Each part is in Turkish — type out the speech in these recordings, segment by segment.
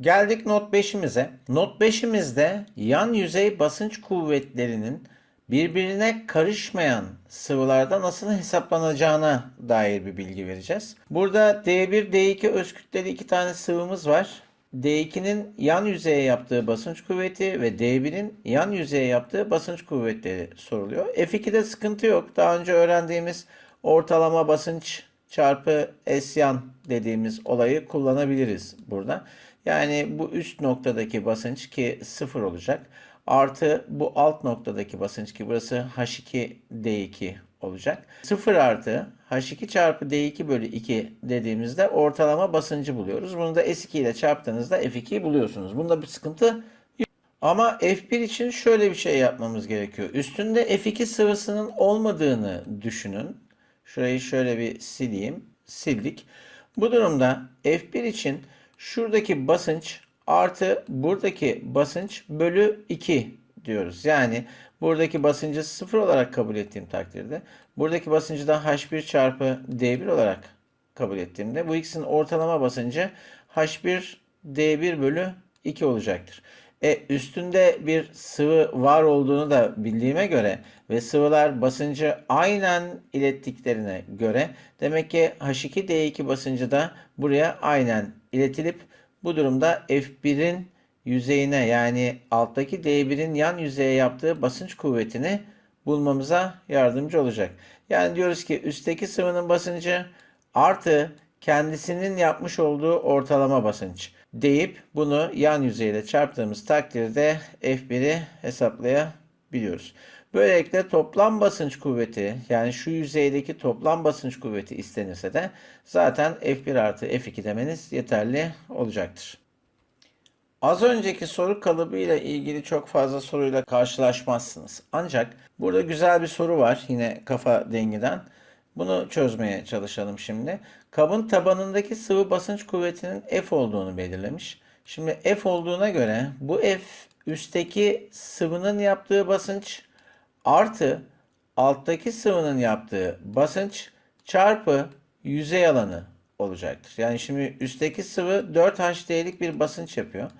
Geldik not 5'imize. Not 5'imizde yan yüzey basınç kuvvetlerinin birbirine karışmayan sıvılarda nasıl hesaplanacağına dair bir bilgi vereceğiz. Burada D1, D2 öz kütleli iki tane sıvımız var. D2'nin yan yüzeye yaptığı basınç kuvveti ve D1'in yan yüzeye yaptığı basınç kuvvetleri soruluyor. F2'de sıkıntı yok. Daha önce öğrendiğimiz ortalama basınç çarpı S yan dediğimiz olayı kullanabiliriz burada. Yani bu üst noktadaki basınç ki sıfır olacak. Artı bu alt noktadaki basınç ki burası H2D2 olacak. 0 artı H2 çarpı D2 bölü 2 dediğimizde ortalama basıncı buluyoruz. Bunu da S2 ile çarptığınızda F2'yi buluyorsunuz. Bunda bir sıkıntı yok. Ama F1 için şöyle bir şey yapmamız gerekiyor. Üstünde F2 sıvısının olmadığını düşünün. Şurayı şöyle bir sileyim. Sildik. Bu durumda F1 için şuradaki basınç artı buradaki basınç bölü 2 diyoruz. Yani buradaki basıncı 0 olarak kabul ettiğim takdirde buradaki basıncı da H1 çarpı D1 olarak kabul ettiğimde bu ikisinin ortalama basıncı H1 D1 bölü 2 olacaktır. E, üstünde bir sıvı var olduğunu da bildiğime göre ve sıvılar basıncı aynen ilettiklerine göre demek ki H2D2 basıncı da buraya aynen iletilip bu durumda F1'in yüzeyine yani alttaki D1'in yan yüzeye yaptığı basınç kuvvetini bulmamıza yardımcı olacak. Yani diyoruz ki üstteki sıvının basıncı artı kendisinin yapmış olduğu ortalama basınç deyip bunu yan yüzeyle çarptığımız takdirde F1'i hesaplayabiliyoruz. Böylelikle toplam basınç kuvveti yani şu yüzeydeki toplam basınç kuvveti istenirse de zaten F1 artı F2 demeniz yeterli olacaktır. Az önceki soru kalıbı ile ilgili çok fazla soruyla karşılaşmazsınız. Ancak burada güzel bir soru var yine kafa dengiden. Bunu çözmeye çalışalım şimdi. Kabın tabanındaki sıvı basınç kuvvetinin F olduğunu belirlemiş. Şimdi F olduğuna göre bu F üstteki sıvının yaptığı basınç artı alttaki sıvının yaptığı basınç çarpı yüzey alanı olacaktır. Yani şimdi üstteki sıvı 4HD'lik bir basınç yapıyor.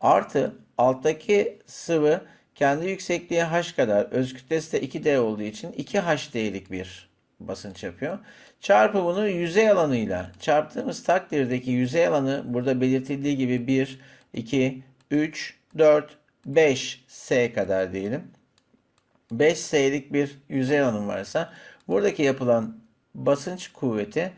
Artı alttaki sıvı kendi yüksekliği H kadar öz kütlesi de 2D olduğu için 2HD'lik bir basınç yapıyor. Çarpı bunu yüzey alanıyla çarptığımız takdirdeki yüzey alanı burada belirtildiği gibi 1, 2, 3, 4, 5 S kadar diyelim. 5 S'lik bir yüzey alanım varsa buradaki yapılan basınç kuvveti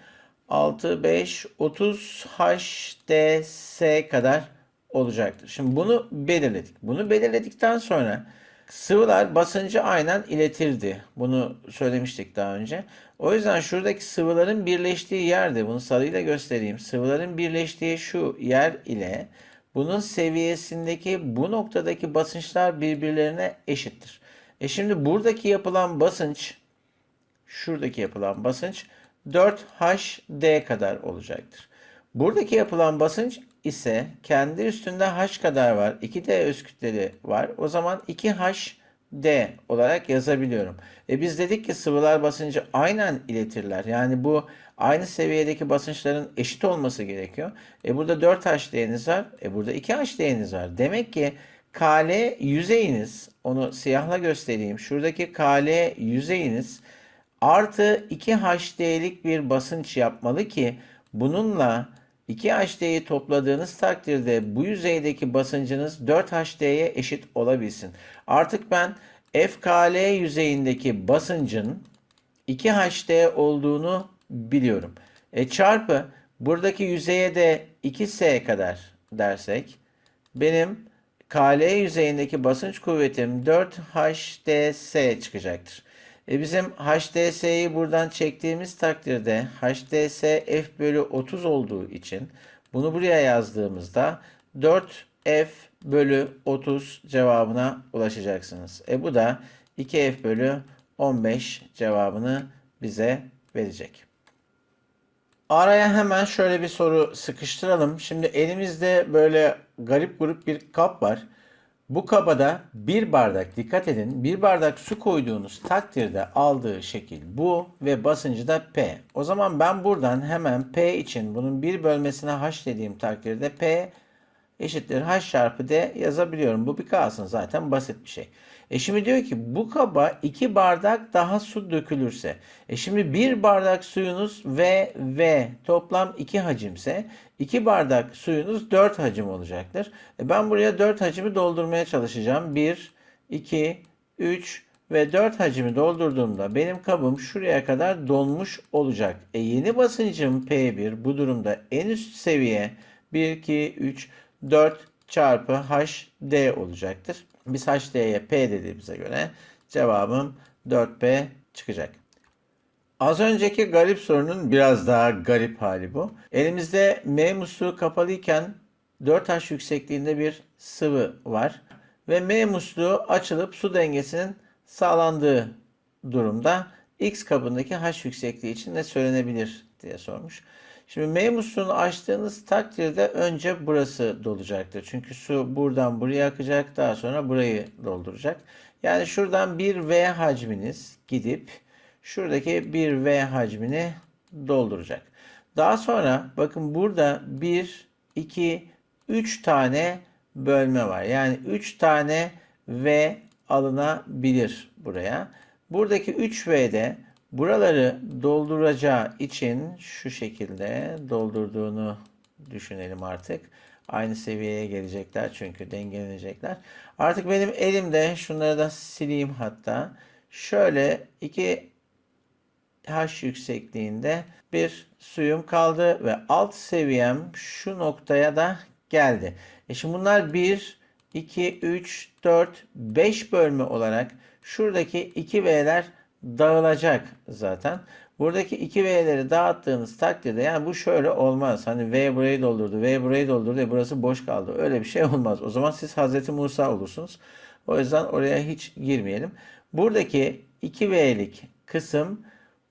6, 5, 30 HDS kadar olacaktır. Şimdi bunu belirledik. Bunu belirledikten sonra sıvılar basıncı aynen iletirdi. Bunu söylemiştik daha önce. O yüzden şuradaki sıvıların birleştiği yerde bunu sarıyla göstereyim. Sıvıların birleştiği şu yer ile bunun seviyesindeki bu noktadaki basınçlar birbirlerine eşittir. E şimdi buradaki yapılan basınç şuradaki yapılan basınç 4HD kadar olacaktır. Buradaki yapılan basınç ise kendi üstünde H kadar var. 2D öz kütleli var. O zaman 2HD olarak yazabiliyorum. E biz dedik ki sıvılar basıncı aynen iletirler. Yani bu aynı seviyedeki basınçların eşit olması gerekiyor. E burada 4HD'niz var. E burada 2HD'niz var. Demek ki KL yüzeyiniz onu siyahla göstereyim. Şuradaki KL yüzeyiniz artı 2HD'lik bir basınç yapmalı ki bununla 2HD'yi topladığınız takdirde bu yüzeydeki basıncınız 4HD'ye eşit olabilsin. Artık ben FKL yüzeyindeki basıncın 2HD olduğunu biliyorum. E çarpı buradaki yüzeye de 2S kadar dersek benim KL yüzeyindeki basınç kuvvetim 4HDS çıkacaktır. E bizim HDS'yi buradan çektiğimiz takdirde HDS F bölü 30 olduğu için bunu buraya yazdığımızda 4F bölü 30 cevabına ulaşacaksınız. E bu da 2F bölü 15 cevabını bize verecek. Araya hemen şöyle bir soru sıkıştıralım. Şimdi elimizde böyle garip grup bir kap var. Bu kabada bir bardak dikkat edin bir bardak su koyduğunuz takdirde aldığı şekil bu ve basıncı da P. O zaman ben buradan hemen P için bunun bir bölmesine H dediğim takdirde P eşittir H çarpı D yazabiliyorum. Bu bir kalsın zaten basit bir şey. E şimdi diyor ki bu kaba 2 bardak daha su dökülürse. E şimdi 1 bardak suyunuz ve ve toplam 2 hacimse 2 bardak suyunuz 4 hacim olacaktır. E ben buraya 4 hacimi doldurmaya çalışacağım. 1, 2, 3 ve 4 hacimi doldurduğumda benim kabım şuraya kadar dolmuş olacak. E yeni basıncım P1 bu durumda en üst seviye 1, 2, 3, 4 çarpı HD olacaktır. Biz HD'ye P dediğimize göre cevabım 4P çıkacak. Az önceki garip sorunun biraz daha garip hali bu. Elimizde M musluğu kapalıyken 4H yüksekliğinde bir sıvı var. Ve M musluğu açılıp su dengesinin sağlandığı durumda X kabındaki H yüksekliği için ne söylenebilir diye sormuş. Şimdi M musluğunu açtığınız takdirde önce burası dolacaktır. Çünkü su buradan buraya akacak daha sonra burayı dolduracak. Yani şuradan bir V hacminiz gidip şuradaki bir V hacmini dolduracak. Daha sonra bakın burada 1, 2, 3 tane bölme var. Yani 3 tane V alınabilir buraya. Buradaki 3V'de buraları dolduracağı için şu şekilde doldurduğunu düşünelim artık. Aynı seviyeye gelecekler çünkü dengelenecekler. Artık benim elimde şunları da sileyim hatta. Şöyle iki H yüksekliğinde bir suyum kaldı ve alt seviyem şu noktaya da geldi. E şimdi bunlar 1, 2, 3, 4, 5 bölme olarak şuradaki 2 V'ler dağılacak zaten. Buradaki 2 V'leri dağıttığınız takdirde yani bu şöyle olmaz. Hani V burayı doldurdu, V burayı doldurdu ve burası boş kaldı. Öyle bir şey olmaz. O zaman siz Hazreti Musa olursunuz. O yüzden oraya hiç girmeyelim. Buradaki 2V'lik kısım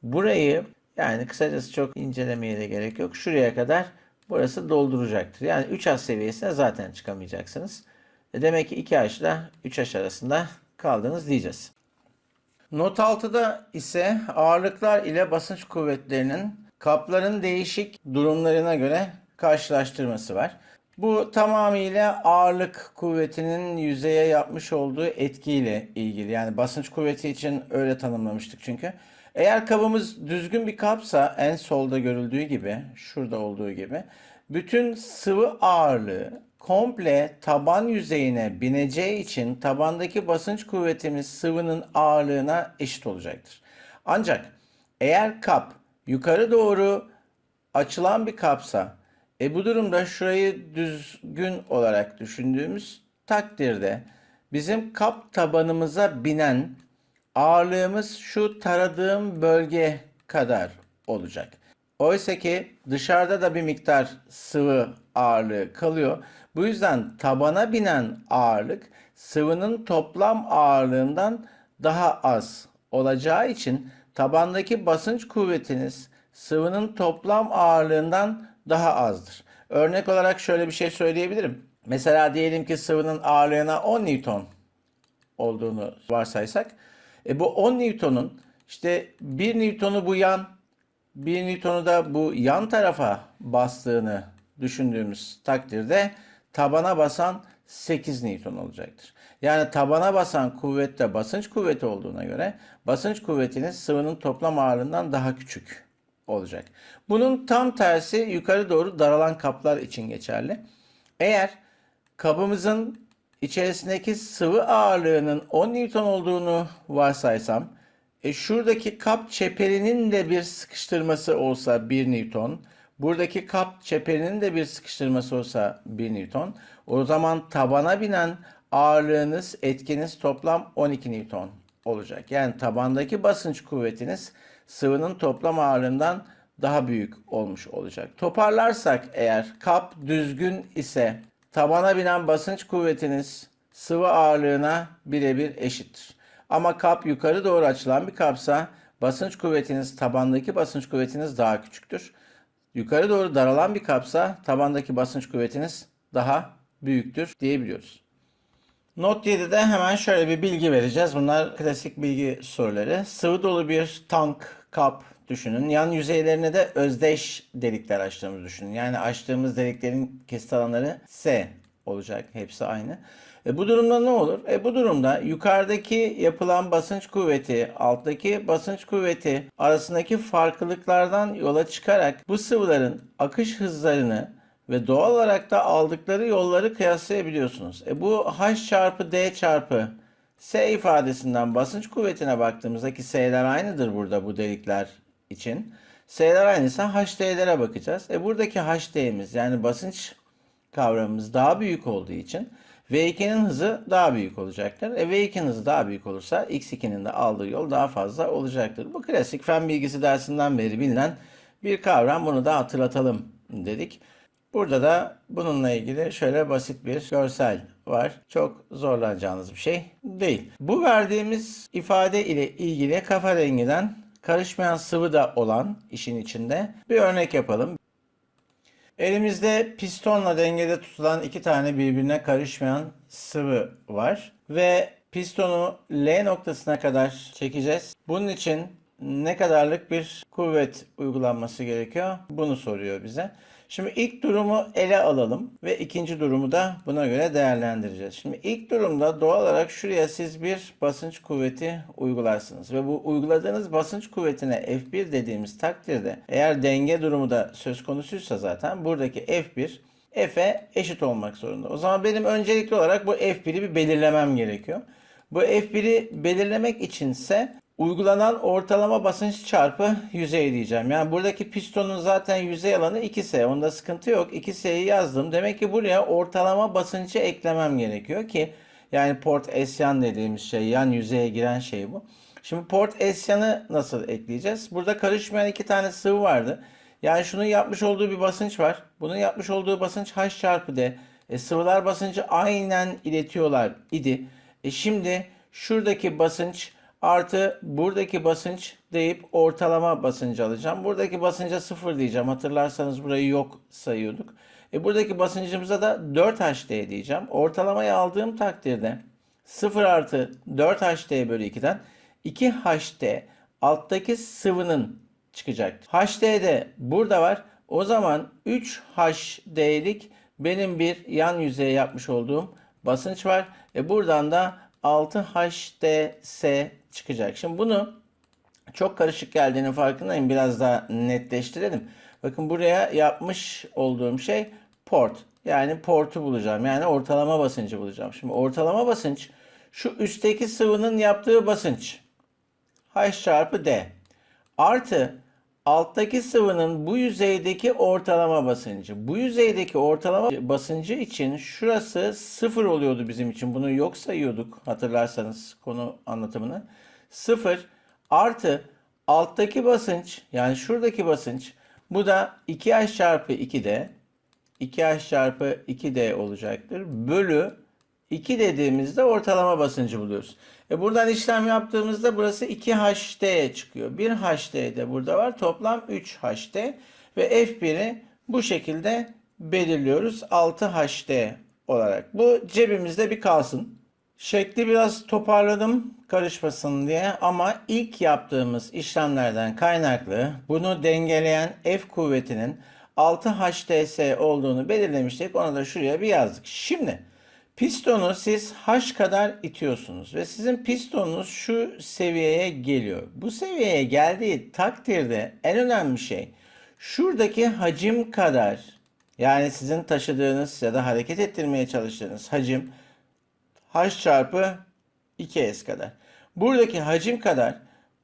burayı yani kısacası çok incelemeye de gerek yok. Şuraya kadar burası dolduracaktır. Yani 3H seviyesine zaten çıkamayacaksınız. E demek ki 2H ile 3H arasında kaldınız diyeceğiz. Not 6'da ise ağırlıklar ile basınç kuvvetlerinin kapların değişik durumlarına göre karşılaştırması var. Bu tamamıyla ağırlık kuvvetinin yüzeye yapmış olduğu etkiyle ilgili. Yani basınç kuvveti için öyle tanımlamıştık çünkü. Eğer kabımız düzgün bir kapsa en solda görüldüğü gibi, şurada olduğu gibi bütün sıvı ağırlığı komple taban yüzeyine bineceği için tabandaki basınç kuvvetimiz sıvının ağırlığına eşit olacaktır. Ancak eğer kap yukarı doğru açılan bir kapsa e bu durumda şurayı düzgün olarak düşündüğümüz takdirde bizim kap tabanımıza binen ağırlığımız şu taradığım bölge kadar olacak. Oysa ki dışarıda da bir miktar sıvı ağırlığı kalıyor. Bu yüzden tabana binen ağırlık sıvının toplam ağırlığından daha az olacağı için tabandaki basınç kuvvetiniz sıvının toplam ağırlığından daha azdır. Örnek olarak şöyle bir şey söyleyebilirim. Mesela diyelim ki sıvının ağırlığına 10 Newton olduğunu varsaysak. E bu 10 Newton'un işte 1 Newton'u bu yan, 1 Newton'u da bu yan tarafa bastığını düşündüğümüz takdirde tabana basan 8 Newton olacaktır. Yani tabana basan kuvvette basınç kuvveti olduğuna göre basınç kuvvetiniz sıvının toplam ağırlığından daha küçük olacak. Bunun tam tersi yukarı doğru daralan kaplar için geçerli. Eğer kabımızın içerisindeki sıvı ağırlığının 10 Newton olduğunu varsaysam, e şuradaki kap çeperinin de bir sıkıştırması olsa 1 Newton, buradaki kap çeperinin de bir sıkıştırması olsa 1 Newton, o zaman tabana binen ağırlığınız, etkiniz toplam 12 Newton olacak. Yani tabandaki basınç kuvvetiniz sıvının toplam ağırlığından daha büyük olmuş olacak. Toparlarsak eğer kap düzgün ise tabana binen basınç kuvvetiniz sıvı ağırlığına birebir eşittir. Ama kap yukarı doğru açılan bir kapsa basınç kuvvetiniz tabandaki basınç kuvvetiniz daha küçüktür. Yukarı doğru daralan bir kapsa tabandaki basınç kuvvetiniz daha büyüktür diyebiliyoruz. Not 7'de hemen şöyle bir bilgi vereceğiz. Bunlar klasik bilgi soruları. Sıvı dolu bir tank, kap düşünün. Yan yüzeylerine de özdeş delikler açtığımızı düşünün. Yani açtığımız deliklerin kesit alanları S olacak. Hepsi aynı. E bu durumda ne olur? E bu durumda yukarıdaki yapılan basınç kuvveti, alttaki basınç kuvveti arasındaki farklılıklardan yola çıkarak bu sıvıların akış hızlarını ve doğal olarak da aldıkları yolları kıyaslayabiliyorsunuz. E bu H çarpı D çarpı S ifadesinden basınç kuvvetine baktığımızda ki S'ler aynıdır burada bu delikler için. S'ler aynıysa HD'lere bakacağız. E buradaki HD'miz yani basınç kavramımız daha büyük olduğu için V2'nin hızı daha büyük olacaktır. E V2'nin hızı daha büyük olursa X2'nin de aldığı yol daha fazla olacaktır. Bu klasik fen bilgisi dersinden beri bilinen bir kavram. Bunu da hatırlatalım dedik. Burada da bununla ilgili şöyle basit bir görsel var. Çok zorlanacağınız bir şey değil. Bu verdiğimiz ifade ile ilgili kafa renginden karışmayan sıvı da olan işin içinde bir örnek yapalım. Elimizde pistonla dengede tutulan iki tane birbirine karışmayan sıvı var ve pistonu L noktasına kadar çekeceğiz. Bunun için ne kadarlık bir kuvvet uygulanması gerekiyor? Bunu soruyor bize. Şimdi ilk durumu ele alalım ve ikinci durumu da buna göre değerlendireceğiz. Şimdi ilk durumda doğal olarak şuraya siz bir basınç kuvveti uygularsınız ve bu uyguladığınız basınç kuvvetine F1 dediğimiz takdirde eğer denge durumu da söz konusuysa zaten buradaki F1 F'e eşit olmak zorunda. O zaman benim öncelikli olarak bu F1'i bir belirlemem gerekiyor. Bu F1'i belirlemek içinse uygulanan ortalama basınç çarpı yüzey diyeceğim. Yani buradaki pistonun zaten yüzey alanı 2S. Onda sıkıntı yok. 2S'yi yazdım. Demek ki buraya ortalama basıncı eklemem gerekiyor ki yani port esyan dediğimiz şey yan yüzeye giren şey bu. Şimdi port esyanı nasıl ekleyeceğiz? Burada karışmayan iki tane sıvı vardı. Yani şunun yapmış olduğu bir basınç var. Bunun yapmış olduğu basınç H çarpı D. E, sıvılar basıncı aynen iletiyorlar idi. E şimdi şuradaki basınç artı buradaki basınç deyip ortalama basıncı alacağım. Buradaki basınca 0 diyeceğim. Hatırlarsanız burayı yok sayıyorduk. E buradaki basıncımıza da 4HD diyeceğim. Ortalamayı aldığım takdirde 0 artı 4HD bölü 2'den 2HD alttaki sıvının çıkacaktır. HD de burada var. O zaman 3HD'lik benim bir yan yüzeye yapmış olduğum basınç var. E buradan da 6HDS çıkacak. Şimdi bunu çok karışık geldiğinin farkındayım. Biraz daha netleştirelim. Bakın buraya yapmış olduğum şey port. Yani portu bulacağım. Yani ortalama basıncı bulacağım. Şimdi ortalama basınç şu üstteki sıvının yaptığı basınç. H çarpı D. Artı alttaki sıvının bu yüzeydeki ortalama basıncı. Bu yüzeydeki ortalama basıncı için şurası sıfır oluyordu bizim için. Bunu yok sayıyorduk hatırlarsanız konu anlatımını. Sıfır artı alttaki basınç yani şuradaki basınç bu da 2H çarpı 2D 2H çarpı 2D olacaktır. Bölü 2 dediğimizde ortalama basıncı buluyoruz. E buradan işlem yaptığımızda burası 2HD çıkıyor. 1 HD de burada var. Toplam 3 HD ve F1'i bu şekilde belirliyoruz. 6 HD olarak. Bu cebimizde bir kalsın. Şekli biraz toparladım karışmasın diye ama ilk yaptığımız işlemlerden kaynaklı bunu dengeleyen F kuvvetinin 6 HDS olduğunu belirlemiştik. Onu da şuraya bir yazdık. Şimdi Pistonu siz H kadar itiyorsunuz ve sizin pistonunuz şu seviyeye geliyor. Bu seviyeye geldiği takdirde en önemli şey şuradaki hacim kadar yani sizin taşıdığınız ya da hareket ettirmeye çalıştığınız hacim H çarpı 2S kadar. Buradaki hacim kadar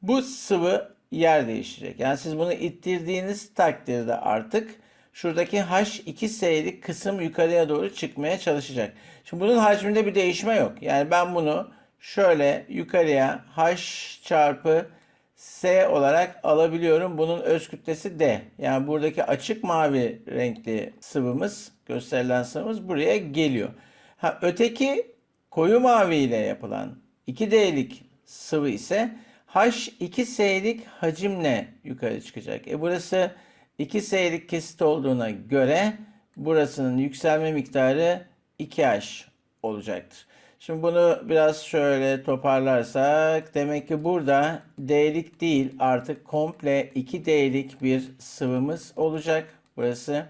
bu sıvı yer değişecek. Yani siz bunu ittirdiğiniz takdirde artık şuradaki H2S'lik kısım yukarıya doğru çıkmaya çalışacak. Şimdi bunun hacminde bir değişme yok. Yani ben bunu şöyle yukarıya H çarpı S olarak alabiliyorum. Bunun öz kütlesi D. Yani buradaki açık mavi renkli sıvımız, gösterilen sıvımız buraya geliyor. Ha, öteki koyu mavi ile yapılan 2D'lik sıvı ise H2S'lik hacimle yukarı çıkacak. E burası 2S'lik kesit olduğuna göre burasının yükselme miktarı 2H olacaktır. Şimdi bunu biraz şöyle toparlarsak demek ki burada D'lik değil artık komple 2D'lik bir sıvımız olacak. Burası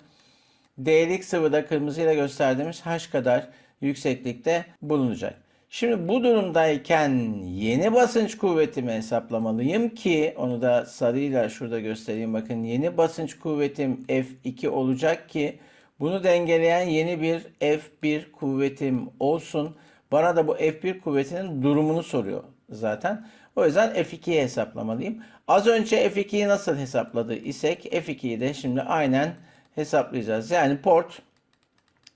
D'lik sıvıda kırmızıyla gösterdiğimiz H kadar yükseklikte bulunacak. Şimdi bu durumdayken yeni basınç kuvvetimi hesaplamalıyım ki onu da sarıyla şurada göstereyim. Bakın yeni basınç kuvvetim F2 olacak ki bunu dengeleyen yeni bir F1 kuvvetim olsun. Bana da bu F1 kuvvetinin durumunu soruyor zaten. O yüzden F2'yi hesaplamalıyım. Az önce F2'yi nasıl hesapladı isek F2'yi de şimdi aynen hesaplayacağız. Yani port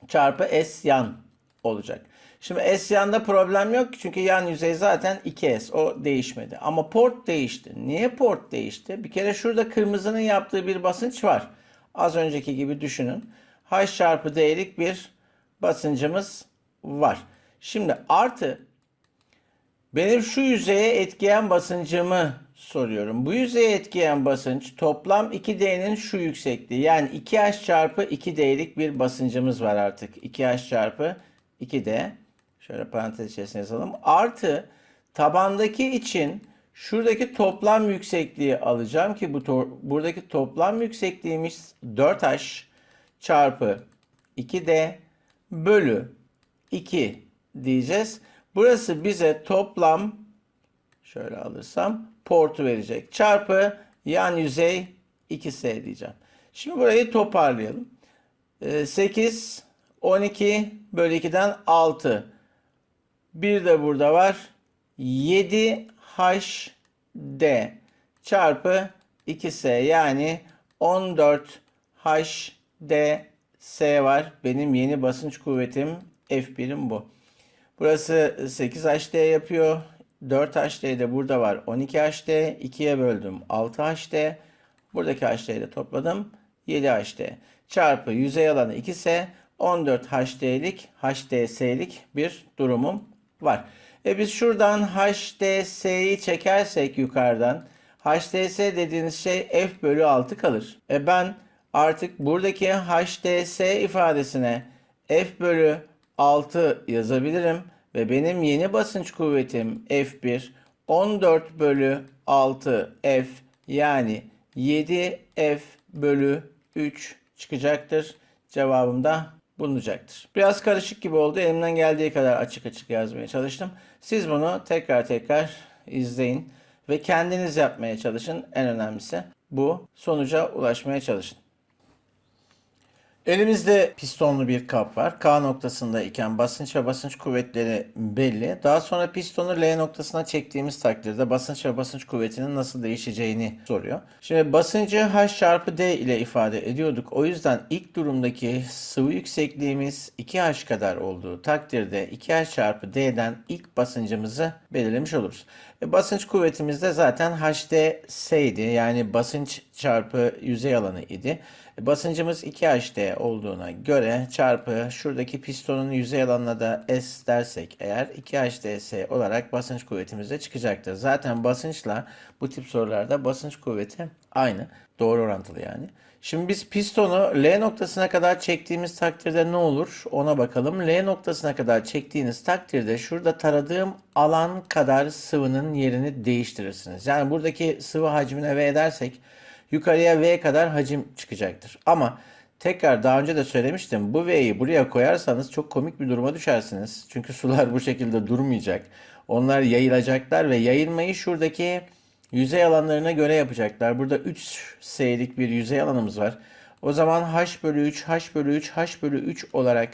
çarpı S yan olacak. Şimdi S yanda problem yok çünkü yan yüzey zaten 2S o değişmedi. Ama port değişti. Niye port değişti? Bir kere şurada kırmızının yaptığı bir basınç var. Az önceki gibi düşünün. H çarpı D'lik bir basıncımız var. Şimdi artı benim şu yüzeye etkileyen basıncımı soruyorum. Bu yüzeye etkileyen basınç toplam 2D'nin şu yüksekliği. Yani 2H çarpı 2D'lik bir basıncımız var artık. 2H çarpı 2D. Şöyle parantez içerisine yazalım. Artı tabandaki için şuradaki toplam yüksekliği alacağım ki bu to- buradaki toplam yüksekliğimiz 4H çarpı 2D bölü 2 diyeceğiz. Burası bize toplam şöyle alırsam portu verecek. Çarpı yan yüzey 2S diyeceğim. Şimdi burayı toparlayalım. Ee, 8 12 bölü 2'den 6. Bir de burada var. 7HD çarpı 2S yani 14HDS var. Benim yeni basınç kuvvetim F1'im bu. Burası 8HD yapıyor. 4HD de burada var. 12HD. 2'ye böldüm. 6HD. Buradaki HD'yi de topladım. 7HD. Çarpı yüzey alanı 2S. 14 HD'lik, HDS'lik bir durumum var. E biz şuradan HDS'yi çekersek yukarıdan HDS dediğiniz şey F bölü 6 kalır. E ben artık buradaki HDS ifadesine F bölü 6 yazabilirim ve benim yeni basınç kuvvetim F1 14 bölü 6 F yani 7 F bölü 3 çıkacaktır. Cevabım da bulunacaktır. Biraz karışık gibi oldu. Elimden geldiği kadar açık açık yazmaya çalıştım. Siz bunu tekrar tekrar izleyin ve kendiniz yapmaya çalışın. En önemlisi bu. Sonuca ulaşmaya çalışın. Elimizde pistonlu bir kap var. K noktasında iken basınç ve basınç kuvvetleri belli. Daha sonra pistonu L noktasına çektiğimiz takdirde basınç ve basınç kuvvetinin nasıl değişeceğini soruyor. Şimdi basıncı H çarpı D ile ifade ediyorduk. O yüzden ilk durumdaki sıvı yüksekliğimiz 2H kadar olduğu takdirde 2H çarpı D'den ilk basıncımızı belirlemiş oluruz. E, basınç kuvvetimiz de zaten HDS'ydi. Yani basınç çarpı yüzey alanı idi. Basıncımız 2HD olduğuna göre çarpı şuradaki pistonun yüzey alanına da S dersek eğer 2HDS olarak basınç kuvvetimiz de çıkacaktır. Zaten basınçla bu tip sorularda basınç kuvveti aynı. Doğru orantılı yani. Şimdi biz pistonu L noktasına kadar çektiğimiz takdirde ne olur? Ona bakalım. L noktasına kadar çektiğiniz takdirde şurada taradığım alan kadar sıvının yerini değiştirirsiniz. Yani buradaki sıvı hacmine V edersek yukarıya V kadar hacim çıkacaktır. Ama tekrar daha önce de söylemiştim. Bu V'yi buraya koyarsanız çok komik bir duruma düşersiniz. Çünkü sular bu şekilde durmayacak. Onlar yayılacaklar ve yayılmayı şuradaki yüzey alanlarına göre yapacaklar. Burada 3 S'lik bir yüzey alanımız var. O zaman H bölü 3, H bölü 3, H bölü 3 olarak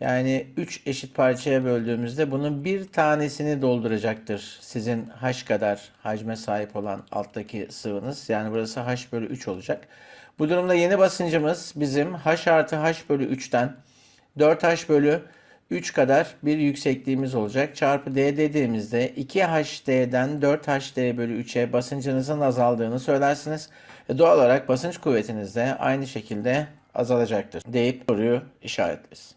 yani 3 eşit parçaya böldüğümüzde bunun bir tanesini dolduracaktır. Sizin H kadar hacme sahip olan alttaki sıvınız. Yani burası H bölü 3 olacak. Bu durumda yeni basıncımız bizim H artı H bölü 3'ten 4H bölü 3 kadar bir yüksekliğimiz olacak. Çarpı D dediğimizde 2HD'den 4HD bölü 3'e basıncınızın azaldığını söylersiniz. E doğal olarak basınç kuvvetiniz de aynı şekilde azalacaktır deyip soruyu işaretleriz.